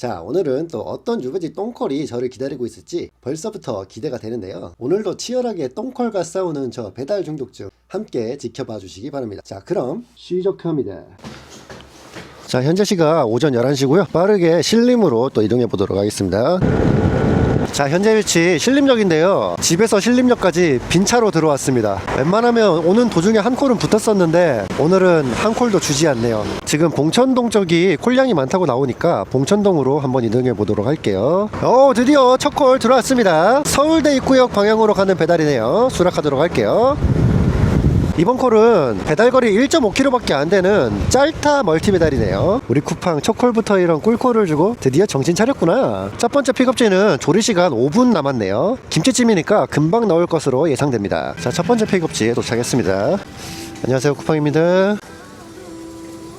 자 오늘은 또 어떤 유배지 똥콜이 저를 기다리고 있을지 벌써부터 기대가 되는데요. 오늘도 치열하게 똥콜과 싸우는 저 배달 중독증 함께 지켜봐 주시기 바랍니다. 자 그럼 시작합니다. 자 현재 시각 오전 11시고요. 빠르게 신림으로 또 이동해 보도록 하겠습니다 자 현재 위치 신림역인데요. 집에서 신림역까지 빈 차로 들어왔습니다. 웬만하면 오는 도중에 한 콜은 붙었었는데 오늘은 한 콜도 주지 않네요. 지금 봉천동 쪽이 콜량이 많다고 나오니까 봉천동으로 한번 이동해 보도록 할게요. 오 드디어 첫 콜 들어왔습니다. 서울대 입구역 방향으로 가는 배달이네요. 수락하도록 할게요 이번 콜은 배달거리 1.5km밖에 안 되는 짤타 멀티 배달이네요. 우리 쿠팡 첫 콜부터 이런 꿀콜을 주고 드디어 정신 차렸구나. 첫 번째 픽업지는 조리 시간 5분 남았네요. 김치찜이니까 금방 나올 것으로 예상됩니다. 자, 첫 번째 픽업지에 도착했습니다. 안녕하세요, 쿠팡입니다.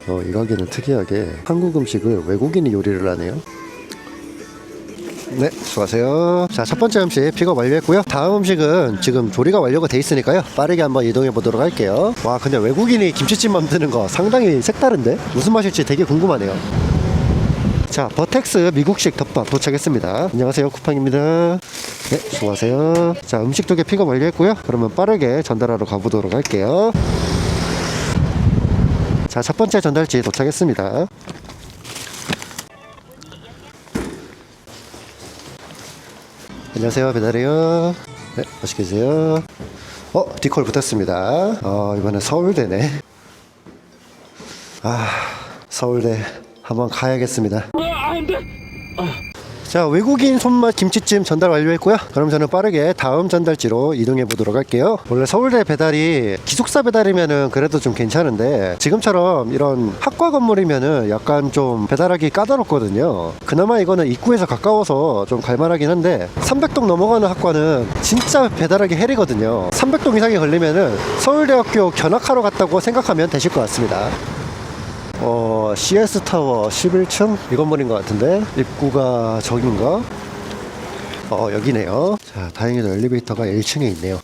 어, 이 가게는 특이하게 한국 음식을 외국인이 요리를 하네요. 네, 수고하세요. 자, 첫 번째 음식 픽업 완료했고요. 다음 음식은 지금 조리가 완료가 돼 있으니까요. 빠르게 한번 이동해 보도록 할게요. 와, 근데 외국인이 김치찜 만드는 거 상당히 색다른데? 무슨 맛일지 되게 궁금하네요. 자, 버텍스 미국식 덮밥 도착했습니다. 안녕하세요, 쿠팡입니다. 네, 수고하세요. 자, 음식 두 개 픽업 완료했고요. 그러면 빠르게 전달하러 가보도록 할게요. 자, 첫 번째 전달지 도착했습니다. 안녕하세요 배달이요. 네 맛있게 드세요. 어 디콜 붙었습니다. 어 이번엔 서울대네. 아 서울대 한번 가야겠습니다 자 외국인 손맛 김치찜 전달 완료했고요. 그럼 저는 빠르게 다음 전달지로 이동해 보도록 할게요. 원래 서울대 배달이 기숙사 배달이면은 그래도 좀 괜찮은데 지금처럼 이런 학과 건물이면은 약간 좀 배달하기 까다롭거든요. 그나마 이거는 입구에서 가까워서 좀 갈만하긴 한데 300동 넘어가는 학과는 진짜 배달하기 헬이거든요. 300동 이상이 걸리면은 서울대학교 견학하러 갔다고 생각하면 되실 것 같습니다 어, CS 타워 11층 이 건물인 것 같은데 입구가 저긴가? 어 여기네요. 자 다행히도 엘리베이터가 1층에 있네요.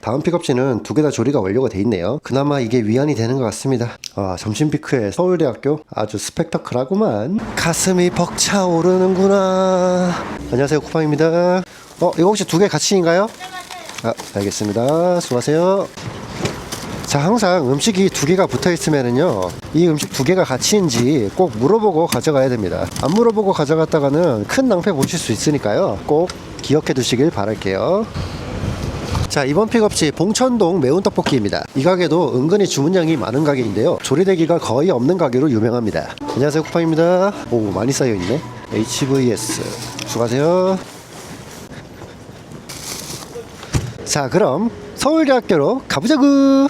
다음 픽업지는 두 개 다 조리가 완료가 돼 있네요. 그나마 이게 위안이 되는 것 같습니다. 아, 점심 피크에 서울대학교 아주 스펙터클하구만. 가슴이 벅차오르는구나. 안녕하세요, 쿠팡입니다. 어, 이거 혹시 두 개 같이인가요? 아, 알겠습니다. 수고하세요. 자, 항상 음식이 두 개가 붙어 있으면은요, 이 음식 두 개가 같이인지 꼭 물어보고 가져가야 됩니다. 안 물어보고 가져갔다가는 큰 낭패 보실 수 있으니까요. 꼭 기억해 두시길 바랄게요. 자 이번 픽업지 봉천동 매운 떡볶이입니다 이 가게도 은근히 주문량이 많은 가게인데요 조리대기가 거의 없는 가게로 유명합니다 안녕하세요 쿠팡입니다 오 많이 쌓여있네 HVS 수고하세요 자 그럼 서울대학교로 가보자구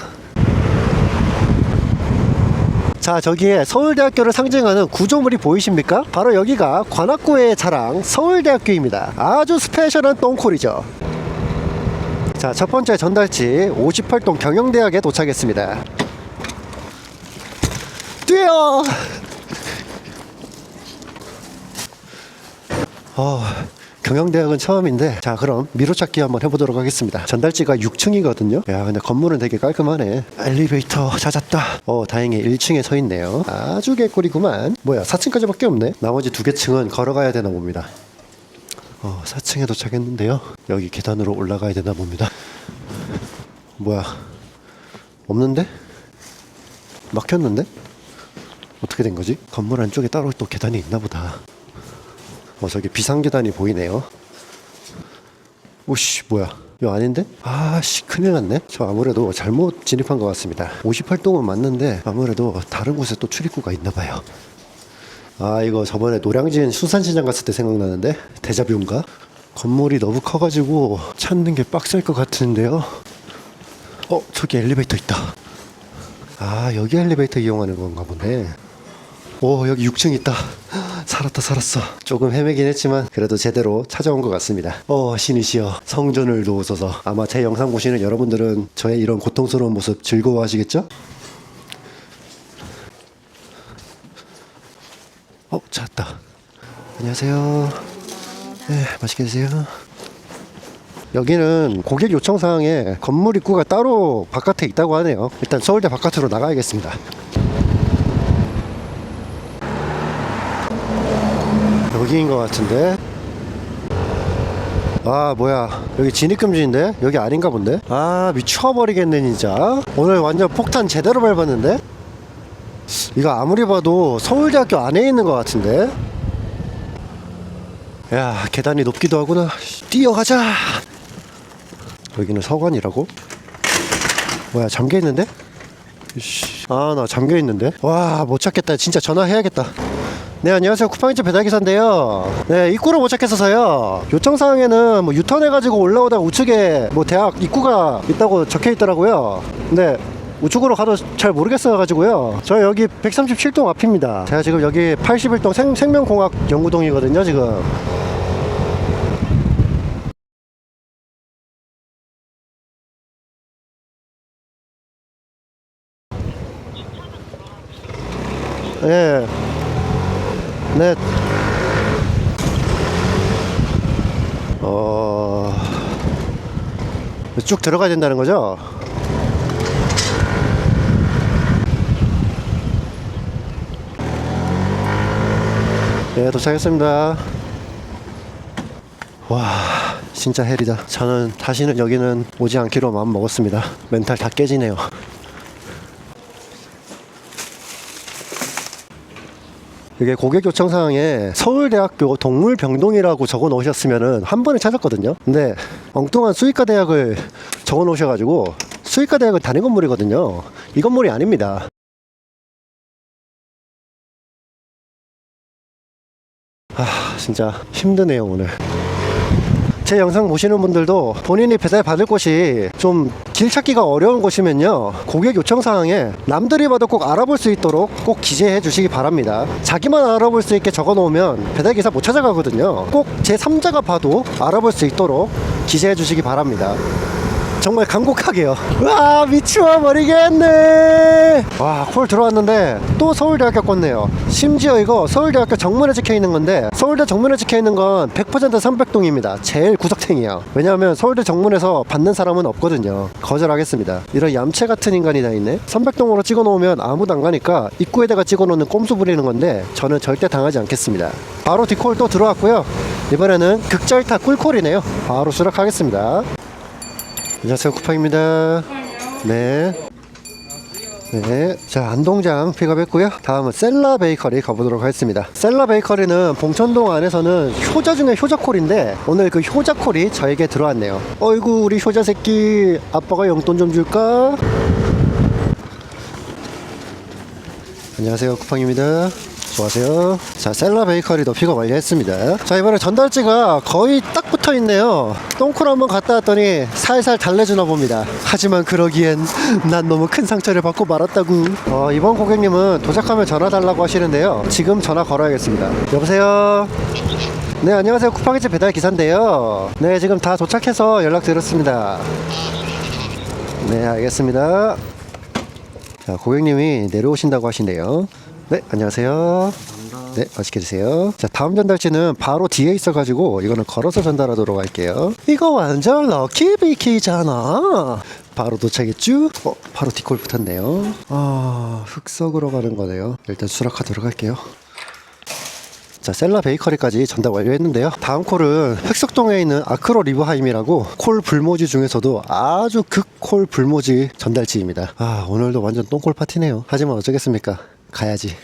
자 저기에 서울대학교를 상징하는 구조물이 보이십니까? 바로 여기가 관악구의 자랑 서울대학교입니다 아주 스페셜한 똥콜이죠 자, 첫 번째 전달지 58동 경영대학에 도착했습니다. 뛰어! 어, 경영대학은 처음인데, 자, 그럼 미로찾기 한번 해보도록 하겠습니다. 전달지가 6층이거든요. 야, 근데 건물은 되게 깔끔하네. 엘리베이터 찾았다. 어, 다행히 1층에 서 있네요. 아주 개꿀이구만. 뭐야, 4층까지밖에 없네. 나머지 두 개 층은 걸어가야 되나 봅니다. 어, 4층에 도착했는데요. 여기 계단으로 올라가야 되나 봅니다. 뭐야? 없는데? 막혔는데? 어떻게 된 거지? 건물 안쪽에 따로 또 계단이 있나 보다. 어, 저기 비상계단이 보이네요. 오씨, 뭐야? 이거 아닌데? 아씨, 큰일 났네. 저 아무래도 잘못 진입한 것 같습니다. 58동은 맞는데 아무래도 다른 곳에 또 출입구가 있나 봐요. 아 이거 저번에 노량진 수산시장 갔을 때 생각나는데 데자뷰인가? 건물이 너무 커가지고 찾는 게 빡셀 것 같은데요 어 저기 엘리베이터 있다 아 여기 엘리베이터 이용하는 건가 보네 오 여기 6층 있다 살았다 살았어 조금 헤매긴 했지만 그래도 제대로 찾아온 것 같습니다 어 신이시여 성전을 놓으소서 아마 제 영상 보시는 여러분들은 저의 이런 고통스러운 모습 즐거워하시겠죠? 어, 찾았다. 안녕하세요. 네, 맛있게 드세요. 여기는 고객 요청 사항에 건물 입구가 따로 바깥에 있다고 하네요. 일단 서울대 바깥으로 나가야겠습니다. 여기인 것 같은데? 아 뭐야. 여기 진입금지인데? 여기 아닌가 본데? 아 미쳐버리겠네 진짜. 오늘 완전 폭탄 제대로 밟았는데? 이거 아무리 봐도 서울대학교 안에 있는 것 같은데? 야 계단이 높기도 하구나. 뛰어가자. 여기는 서관이라고? 뭐야 잠겨 있는데? 아나 잠겨 있는데? 와 못 찾겠다. 진짜 전화해야겠다 네 안녕하세요. 쿠팡이츠 배달기사인데요. 네 입구를 못 찾겠어서요. 요청사항에는 뭐 유턴해가지고 올라오다가 우측에 뭐 대학 입구가 있다고 적혀 있더라고요. 근데 우측으로 가도 잘 모르겠어 가지고요. 저 여기 137동 앞입니다. 제가 지금 여기 81동 생, 생명공학 연구동이거든요 지금. 예. 네. 어. 쭉 들어가야 된다는 거죠? 네, 도착했습니다. 와, 진짜 헬이다. 저는 다시는 여기는 오지 않기로 마음 먹었습니다. 멘탈 다 깨지네요. 이게 고객 요청 사항에 서울대학교 동물병동이라고 적어 놓으셨으면은 한 번에 찾았거든요. 근데 엉뚱한 수의과 대학을 적어 놓으셔가지고 수의과 대학은 다른 건물이거든요. 이 건물이 아닙니다. 아 진짜 힘드네요 오늘. 제 영상 보시는 분들도 본인이 배달 받을 곳이 좀 길 찾기가 어려운 곳이면요. 고객 요청 사항에 남들이 봐도 꼭 알아볼 수 있도록 꼭 기재해 주시기 바랍니다. 자기만 알아볼 수 있게 적어 놓으면 배달 기사 못 찾아가거든요. 꼭 제 3자가 봐도 알아볼 수 있도록 기재해 주시기 바랍니다 정말 간곡하게요. 와 미치워 버리겠네. 와 콜 들어왔는데 또 서울대학교 껐네요. 심지어 이거 서울대학교 정문에 찍혀 있는 건데 서울대 정문에 찍혀 있는 건 100% 300동입니다. 제일 구석탱이야. 왜냐하면 서울대 정문에서 받는 사람은 없거든요. 거절하겠습니다. 이런 얌체 같은 인간이 다 있네. 300동으로 찍어 놓으면 아무도 안 가니까 입구에다가 찍어 놓는 꼼수 부리는 건데 저는 절대 당하지 않겠습니다. 바로 디콜 또 들어왔고요. 이번에는 극절타 꿀콜이네요. 바로 수락하겠습니다. 안녕하세요 쿠팡입니다 네. 네. 자, 안동장 픽업했고요. 다음은 셀라 베이커리 가보도록 하겠습니다. 셀라 베이커리는 봉천동 안에서는 효자 중에 효자콜인데 오늘 그 효자콜이 저에게 들어왔네요. 어이구 우리 효자 새끼 아빠가 용돈 좀 줄까? 안녕하세요 쿠팡입니다. 수고하세요. 자, 셀라 베이커리도 픽업 완료했습니다. 자, 이번에 전달지가 거의 딱 붙어 있네요. 똥콜 한번 갔다 왔더니 살살 달래주나 봅니다. 하지만 그러기엔 난 너무 큰 상처를 받고 말았다고. 어, 이번 고객님은 도착하면 전화 달라고 하시는데요. 지금 전화 걸어야겠습니다. 여보세요? 네, 안녕하세요. 쿠팡이츠 배달 기사인데요. 네, 지금 다 도착해서 연락드렸습니다. 네, 알겠습니다. 자, 고객님이 내려오신다고 하신대요. 네, 안녕하세요. 네, 맛있게 드세요. 자, 다음 전달지는 바로 뒤에 있어가지고 이거는 걸어서 전달하도록 할게요. 이거 완전 럭키비키잖아. 바로 도착했죠? 어, 바로 디콜 붙었네요. 아, 흑석으로 가는 거네요. 일단 수락하도록 할게요. 자, 셀라 베이커리까지 전달 완료했는데요. 다음 콜은 흑석동에 있는 아크로 리브하임이라고 콜 불모지 중에서도 아주 극콜 불모지 전달지입니다. 아, 오늘도 완전 똥콜 파티네요. 하지만 어쩌겠습니까? 가야지.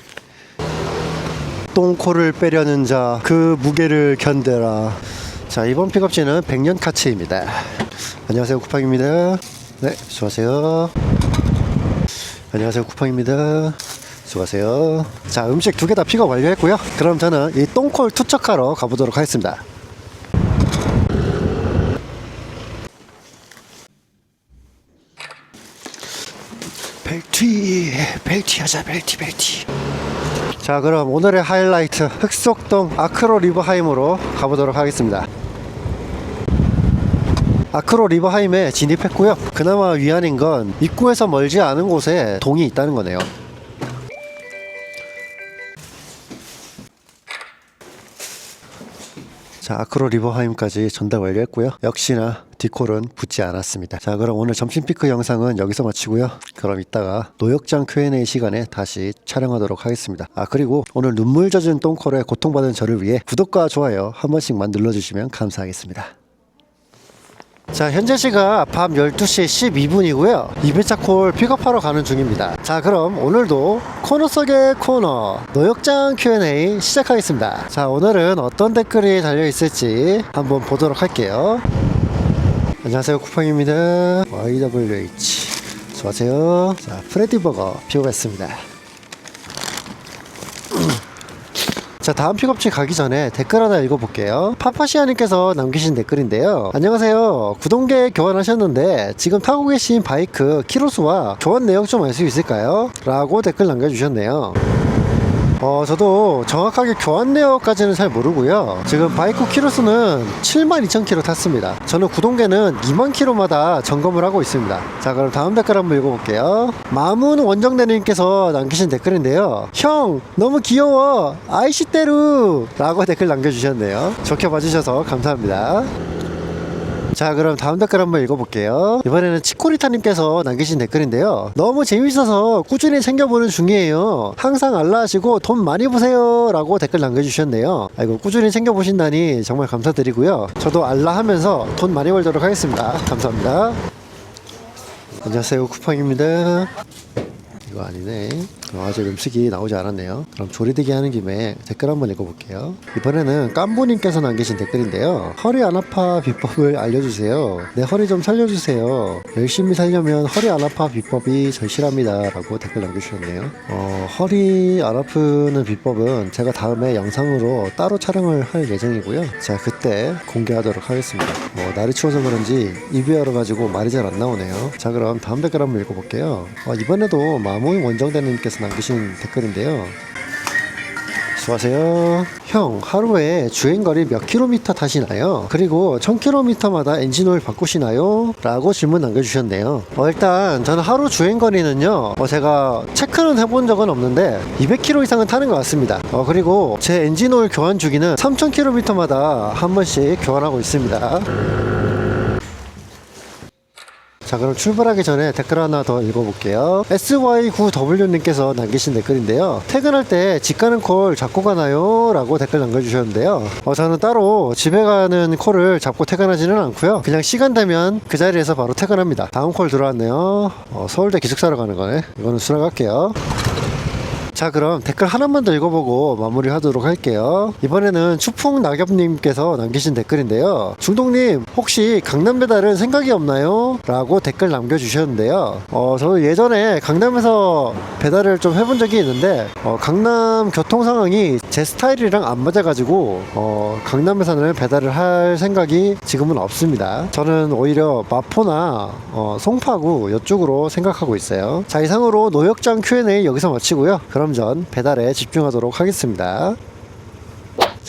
똥콜을 빼려는 자, 그 무게를 견뎌라. 자, 이번 픽업지는 백년 카츠입니다. 안녕하세요, 쿠팡입니다. 네, 수고하세요. 안녕하세요, 쿠팡입니다. 수고하세요. 자, 음식 두 개 다 픽업 완료했고요. 그럼 저는 이 똥콜 투척하러 가보도록 하겠습니다. 벨티, 벨티 하자, 벨티, 벨티. 자, 그럼 오늘의 하이라이트 흑석동 아크로 리버하임으로 가보도록 하겠습니다. 아크로 리버하임에 진입했고요. 그나마 위안인 건 입구에서 멀지 않은 곳에 동이 있다는 거네요. 자, 자, 아크로 리버하임까지 전달 완료했고요. 역시나 디콜은 붙지 않았습니다. 자, 그럼 오늘 점심 피크 영상은 여기서 마치고요. 그럼 이따가 노역장 Q&A 시간에 다시 촬영하도록 하겠습니다. 아, 그리고 오늘 눈물 젖은 똥콜에 고통받은 저를 위해 구독과 좋아요 한 번씩만 눌러주시면 감사하겠습니다. 자 현재 시각 밤 12시 12분이고요. 2배차 콜 픽업하러 가는 중입니다. 자 그럼 오늘도 코너 속의 코너 노역장 Q&A 시작하겠습니다. 자 오늘은 어떤 댓글이 달려 있을지 한번 보도록 할게요. 안녕하세요 쿠팡입니다. YWH 수고하세요. 자 프레디버거 픽업했습니다 자 다음 픽업지 가기 전에 댓글 하나 읽어볼게요. 파파시아님께서 남기신 댓글인데요. 안녕하세요. 구동계 교환하셨는데 지금 타고 계신 바이크 키로수와 교환 내역 좀 알 수 있을까요? 라고 댓글 남겨주셨네요 어, 저도 정확하게 교환 내역까지는 잘 모르고요. 지금 바이크 키로수는 72,000km 탔습니다. 저는 구동계는 2만 킬로마다 점검을 하고 있습니다. 자, 그럼 다음 댓글 한번 읽어볼게요. 마문 원정대님께서 남기신 댓글인데요. 형, 너무 귀여워. 아이시테루! 라고 댓글 남겨주셨네요. 좋게 봐주셔서 감사합니다. 자 그럼 다음 댓글 한번 읽어볼게요. 이번에는 치코리타님께서 남기신 댓글인데요. 너무 재밌어서 꾸준히 챙겨보는 중이에요. 항상 알라하시고 돈 많이 버세요. 라고 댓글 남겨주셨네요. 아이고 꾸준히 챙겨보신다니 정말 감사드리고요. 저도 알라 하면서 돈 많이 벌도록 하겠습니다. 감사합니다. 안녕하세요 쿠팡입니다. 이거 아니네. 어, 아직 음식이 나오지 않았네요. 그럼 조리대기 하는 김에 댓글 한번 읽어볼게요. 이번에는 깜보님께서 남기신 댓글인데요. 허리 안 아파 비법을 알려주세요. 내 허리 좀 살려주세요. 열심히 살려면 허리 안 아파 비법이 절실합니다. 라고 댓글 남겨주셨네요. 어, 허리 안 아프는 비법은 제가 다음에 영상으로 따로 촬영을 할 예정이고요. 자, 그때 공개하도록 하겠습니다. 뭐, 날이 추워서 그런지 입이 얼어가지고 말이 잘 안 나오네요. 자, 그럼 다음 댓글 한번 읽어볼게요. 어, 이번에도 마모임 원정대님께서 남기신 댓글인데요. 수고하세요. 형, 하루에 주행거리 몇 킬로미터 타시나요? 그리고 1000킬로미터마다 엔진오일 바꾸시나요? 라고 질문 남겨주셨네요. 어, 일단 저는 하루 주행거리는요, 어, 제가 체크는 해본 적은 없는데 200km 이상은 타는 것 같습니다. 어, 그리고 제 엔진오일 교환 주기는 3000km마다 한 번씩 교환하고 있습니다. 자 그럼 출발하기 전에 댓글 하나 더 읽어볼게요. SY9W님께서 남기신 댓글인데요. 퇴근할 때 집 가는 콜 잡고 가나요? 라고 댓글 남겨주셨는데요. 어, 저는 따로 집에 가는 콜을 잡고 퇴근하지는 않고요. 그냥 시간 되면 그 자리에서 바로 퇴근합니다. 다음 콜 들어왔네요. 어, 서울대 기숙사로 가는 거네. 이거는 수락할게요 자 그럼 댓글 하나만 더 읽어보고 마무리하도록 할게요. 이번에는 추풍 낙엽님께서 남기신 댓글인데요. 중동님 혹시 강남 배달은 생각이 없나요? 라고 댓글 남겨주셨는데요. 어, 저 예전에 강남에서 배달을 좀 해본 적이 있는데 어, 강남 교통 상황이 제 스타일이랑 안 맞아가지고 어, 강남에서는 배달을 할 생각이 지금은 없습니다. 저는 오히려 마포나 어, 송파구 이쪽으로 생각하고 있어요. 자 이상으로 노역장 Q&A 여기서 마치고요. 그럼 전 배달에 집중하도록 하겠습니다.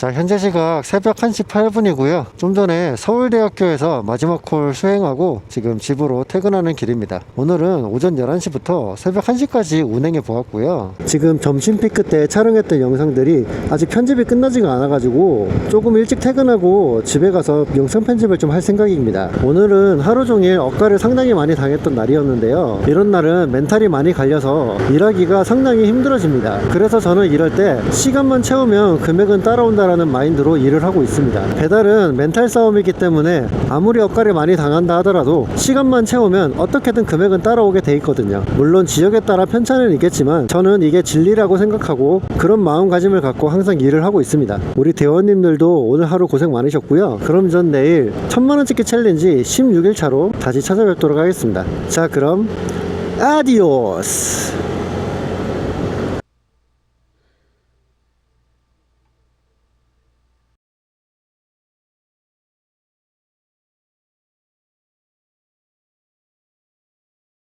자, 현재 시각 새벽 1시 8분이고요. 좀 전에 서울대학교에서 마지막 콜 수행하고 지금 집으로 퇴근하는 길입니다. 오늘은 오전 11시부터 새벽 1시까지 운행해 보았고요. 지금 점심 피크 때 촬영했던 영상들이 아직 편집이 끝나지가 않아 가지고 조금 일찍 퇴근하고 집에 가서 영상 편집을 좀 할 생각입니다. 오늘은 하루 종일 억가를 상당히 많이 당했던 날이었는데요. 이런 날은 멘탈이 많이 갈려서 일하기가 상당히 힘들어집니다. 그래서 저는 이럴 때 시간만 채우면 금액은 따라온다라 는 마인드로 일을 하고 있습니다. 배달은 멘탈 싸움이기 때문에 아무리 억가를 많이 당한다 하더라도 시간만 채우면 어떻게든 금액은 따라오게 돼 있거든요. 물론 지역에 따라 편차는 있겠지만 저는 이게 진리라고 생각하고 그런 마음가짐을 갖고 항상 일을 하고 있습니다. 우리 대원님들도 오늘 하루 고생 많으셨고요. 그럼 전 내일 천만원 찍기 챌린지 16일 차로 다시 찾아뵙도록 하겠습니다. 자 그럼 아디오스